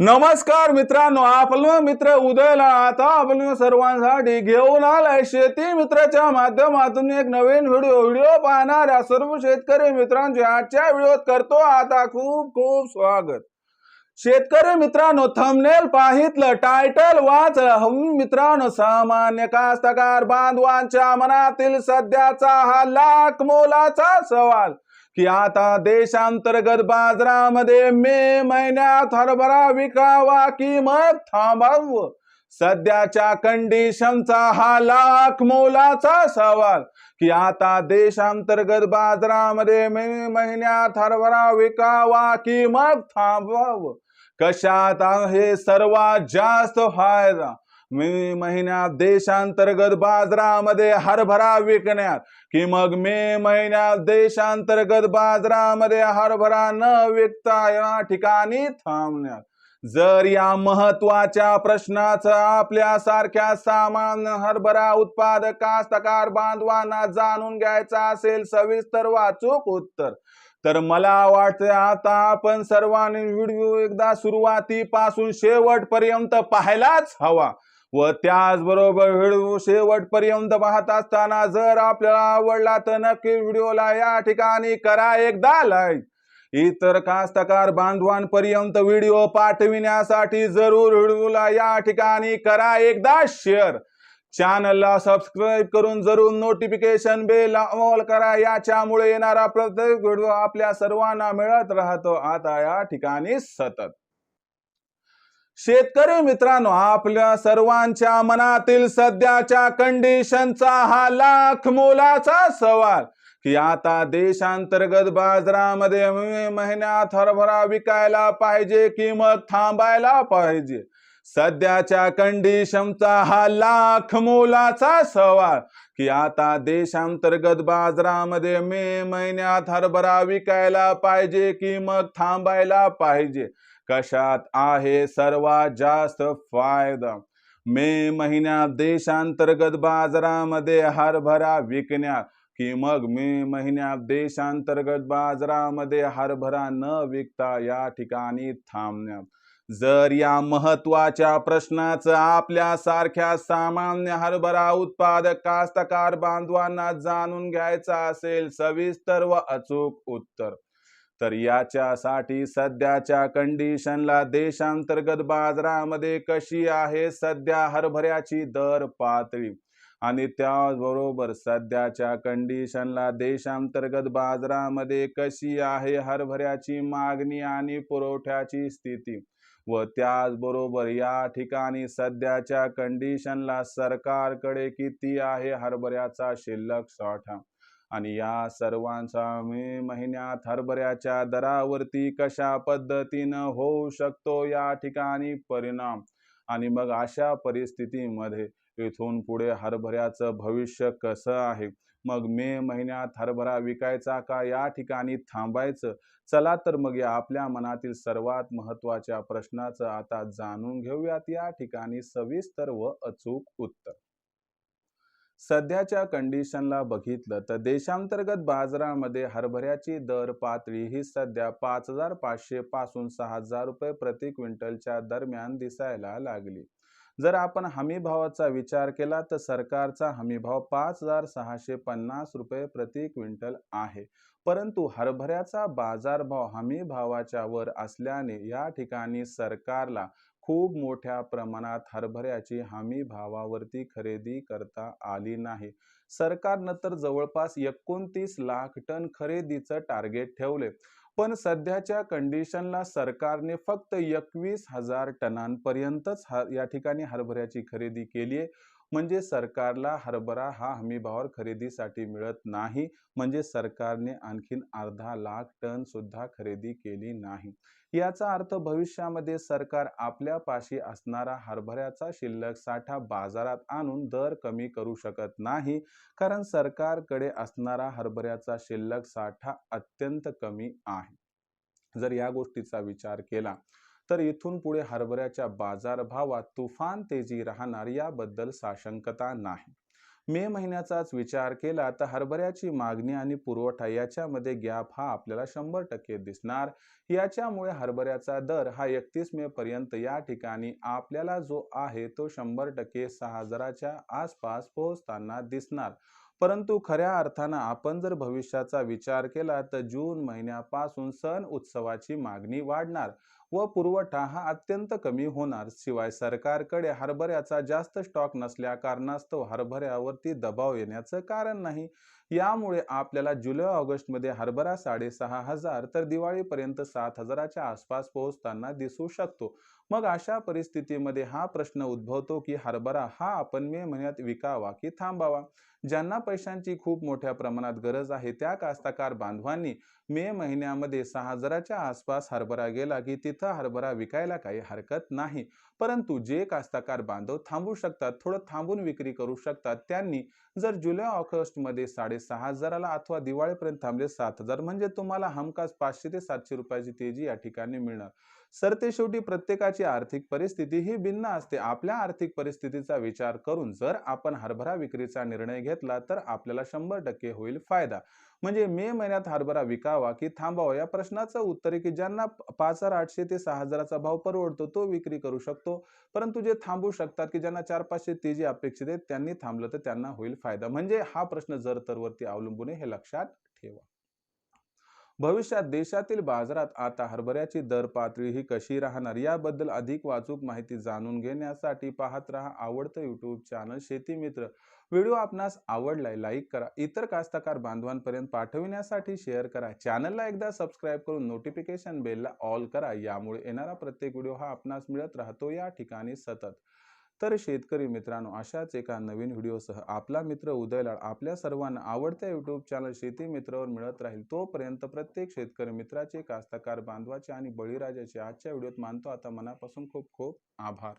नमस्कार मित्रांनो आपलं मित्र उदयला आता आपण सर्वांसाठी घेऊन आलाय शेती मित्राच्या माध्यमातून एक नवीन व्हिडिओ. व्हिडिओ पाहणाऱ्या सर्व शेतकरी मित्रांचे आजच्या व्हिडिओत करतो आता खूप खूप स्वागत. शेतकरी मित्रांनो थंबनेल पाहितलं टायटल वाचलं. हम मित्रांनो सामान्य कास्तकार बांधवांच्या मनातील सध्याचा हा लाख मोलाचा सवाल. की आता देशांतर्गत बाजारामध्ये मे महिन्यात हरभरा विकावा किंमत थांबाव थांबावं? सध्याच्या कंडिशनचा हा लाख मोलाचा सवाल. की आता देशांतर्गत बाजारामध्ये मे महिन्यात हरभरा विकावा की मग थांबवावं कशात हे सर्वात जास्त फायदा? मे महिन्यात देशांतर्गत बाजारामध्ये हरभरा विकण्यात. की मग मे महिन्यात देशांतर्गत बाजारामध्ये हरभरा न विकता या ठिकाणी थांबण्यात. जर या महत्त्वाच्या प्रश्नाचं आपल्या सारख्या सामान्य हरभरा उत्पादक कास्तकार बांधवांना जाणून घ्यायचा असेल सविस्तर वाचूक उत्तर. तर मला वाटतं आता आपण सर्वांनी व्हिडिओ एकदा सुरुवातीपासून शेवटपर्यंत पाहायलाच हवा. व त्याचबरोबर व्हिडिओ शेवटपर्यंत पाहत असताना जर आपल्याला आवडला तर नक्की व्हिडिओला या ठिकाणी करा एकदा लाईक इतर कास्तकार बांधवांपर्यंत व्हिडिओ पाठविण्यासाठी जरूर व्हिडिओला या ठिकाणी करा एकदा शेअर चॅनलला सबस्क्राईब करून जरूर नोटिफिकेशन बेल ऑल करा. याच्यामुळे येणारा प्रत्येक व्हिडिओ आपल्या सर्वांना मिळत राहतो. आता या ठिकाणी सतत. शेतकरी मित्रांनो आपल्या सर्वांच्या मनातील सध्याच्या कंडिशनचा हा लाख मोलाचा सवाल की आता देशांतर्गत बाजारामध्ये मे महिन्यात हरभरा विकायला पाहिजे की मग थांबायला पाहिजे? सध्याच्या कंडिशनचा हा लाख मोलाचा सवाल. की आता देशांतर्गत बाजारामध्ये मे महिन्यात हरभरा विकायला पाहिजे की मग थांबायला पाहिजे? कशात आहे सर्वात जास्त फायदा? मे महिन्यात देशांतर्गत बाजारामध्ये हरभरा विकण्यात की मग मे महिन्यात देशांतर्गत बाजारामध्ये हरभरा न विकता या ठिकाणी थांबण्यात? जर या महत्त्वाच्या प्रश्नाचं आपल्या सारख्या सामान्य हरभरा उत्पादक कास्तकार बांधवांना जाणून घ्यायचं असेल सविस्तर व अचूक उत्तर. तर याच्यासाठी सध्याच्या कंडिशनला देशांतर्गत बाजारामध्ये कशी आहे सध्या हरभऱ्याची दर पातळी? आणि त्याचबरोबर सध्याच्या कंडिशनला देशांतर्गत बाजारामध्ये कशी आहे हरभऱ्याची मागणी आणि पुरवठ्याची स्थिती? व त्याचबरोबर या ठिकाणी सध्याच्या कंडिशनला सरकारकडे किती आहे हरभऱ्याचा शिल्लक साठा? आणि या सर्वांचा मे महिन्यात हरभऱ्याच्या दरावरती कशा पद्धतीनं होऊ शकतो या ठिकाणी परिणाम? आणि मग अशा परिस्थितीमध्ये इथून पुढे हरभऱ्याचं भविष्य कसं आहे? मग मे महिन्यात हरभरा विकायचा का? या ठिकाणी थांबायचं? चला तर मग या आपल्या मनातील सर्वात महत्त्वाच्या प्रश्नाचं आता जाणून घेऊयात. या ठिकाणी सविस्तर व अचूक उत्तर. सध्याच्या कंडिशनला बघितलं तर देशांतर्गत बाजारामध्ये हरभऱ्याची दर पातळी ही सध्या पाच हजार पाचशे पासून सहा हजार रुपये प्रति क्विंटलच्या दरम्यान दिसायला लागली. जर आपण हमीभावाचा विचार केला तर सरकारचा हमीभाव पाच हजार सहाशे पन्नास रुपये प्रति क्विंटल आहे. परंतु हरभऱ्याचा बाजारभाव हमीभावाच्या वर असल्याने या ठिकाणी सरकारला खूप मोठ्या प्रमाणात हरभऱ्याची हमी भावावरती खरेदी करता आली नाही. सरकारनं तर जवळपास एकोणतीस लाख टन खरेदीचं टार्गेट ठेवले. पण सध्याच्या कंडिशनला सरकारने फक्त एकवीस हजार टनांपर्यंतच हा या ठिकाणी हरभऱ्याची खरेदी केली आहे म्हणजे सरकारला हरभरा हा हमीभावावर खरेदीसाठी मिळत नाही. म्हणजे सरकारने आणखीन अर्धा लाख टन सुद्धा खरेदी केली नाही. याचा अर्थ भविष्यामध्ये सरकार आपल्या पाशी असणारा हरभऱ्याचा शिल्लक साठा बाजारात आणून दर कमी करू शकत नाही. कारण सरकारकडे असणारा हरभऱ्याचा शिल्लक साठा अत्यंत कमी आहे. जर या गोष्टीचा विचार केला तर इथून पुढे हरभऱ्याच्या बाजारभावात तुफान तेजी राहणार याबद्दल साशंकता नाही. मे महिन्याचाच विचार केला तर हरभऱ्याची मागणी आणि पुरवठा याच्यामध्ये गॅप हा आपल्याला शंभर टक्के दिसणार. याच्यामुळे हरभऱ्याचा दर हा एकतीस मे पर्यंत या ठिकाणी आपल्याला जो आहे तो शंभर टक्के सहा हजाराच्या आसपास पोहोचताना दिसणार. परंतु खऱ्या अर्थानं आपण जर भविष्याचा विचार केला तर जून महिन्यापासून सण उत्सवाची मागणी वाढणार. व पुरवठा हा अत्यंत कमी होणार. शिवाय सरकारकडे हरभऱ्याचा जास्त स्टॉक नसल्या कारणास्तव हरभऱ्यावरती दबाव येण्याचं कारण नाही. यामुळे आपल्याला जुलै ऑगस्टमध्ये हरभरा साडेसहा हजार तर दिवाळीपर्यंत सात हजाराच्या आसपास पोहोचताना दिसू शकतो. मग अशा परिस्थितीमध्ये हा प्रश्न उद्भवतो की हरभरा हा आपण मे महिन्यात विकावा की थांबावा? ज्यांना पैशांची खूप मोठ्या प्रमाणात गरज आहे त्या कास्तकार बांधवांनी मे महिन्यामध्ये सहा हजाराच्या आसपास हरभरा गेला की तिथं हरभरा विकायला काही हरकत नाही. परंतु जे कास्तकार बांधव थांबू शकतात थोडं थांबून विक्री करू शकतात त्यांनी जर जुलै ऑगस्टमध्ये साडे साडेसहा हजाराला अथवा दिवाळीपर्यंत थांबले सात हजार. म्हणजे तुम्हाला हमखास पाचशे ते सातशे रुपयाची तेजी या ठिकाणी मिळणार. सरते शेवटी प्रत्येकाची आर्थिक परिस्थिती ही भिन्न असते. आपल्या आर्थिक परिस्थितीचा विचार करून जर आपण हरभरा विक्रीचा निर्णय घेतला तर आपल्याला शंभर टक्के होईल फायदा. म्हणजे मे महिन्यात हरभरा विकावा की थांबावा या प्रश्नाचं उत्तर आहे की ज्यांना पाच हजार आठशे ते सहा हजाराचा भाव परवडतो तो विक्री करू शकतो. परंतु जे थांबू शकतात की ज्यांना चार पाचशे तेजी अपेक्षित आहे त्यांनी थांबलं तर त्यांना होईल फायदा. म्हणजे हा प्रश्न जर तरवरती अवलंबून आहे हे लक्षात ठेवा. भविष्यात देशातील बाजारात आता हरभऱ्याची दर पातळी ही कशी राहणार याबद्दल अधिक वाचूक माहिती जाणून घेण्यासाठी पाहत राहा आवडतं युट्यूब चॅनल शेती मित्र. व्हिडिओ आपणास आवडलाय लाईक करा. इतर कास्तकार बांधवांपर्यंत पाठविण्यासाठी शेअर करा. चॅनलला एकदा सबस्क्राईब करून नोटिफिकेशन बेलला ऑल करा. यामुळे येणारा प्रत्येक व्हिडिओ हा आपणास मिळत राहतो. या ठिकाणी सतत. तर शेतकरी मित्रांनो अशाच एका नवीन व्हिडिओसह आपला मित्र उदयलाड आपल्या सर्वांना आवडत्या यूट्यूब चॅनल शेती मित्रावर मिळत राहील. तोपर्यंत प्रत्येक शेतकरी मित्राचे कास्तकार बांधवाचे आणि बळीराजाचे आजच्या व्हिडिओत मानतो. आता मनापासून खूप खूप आभार.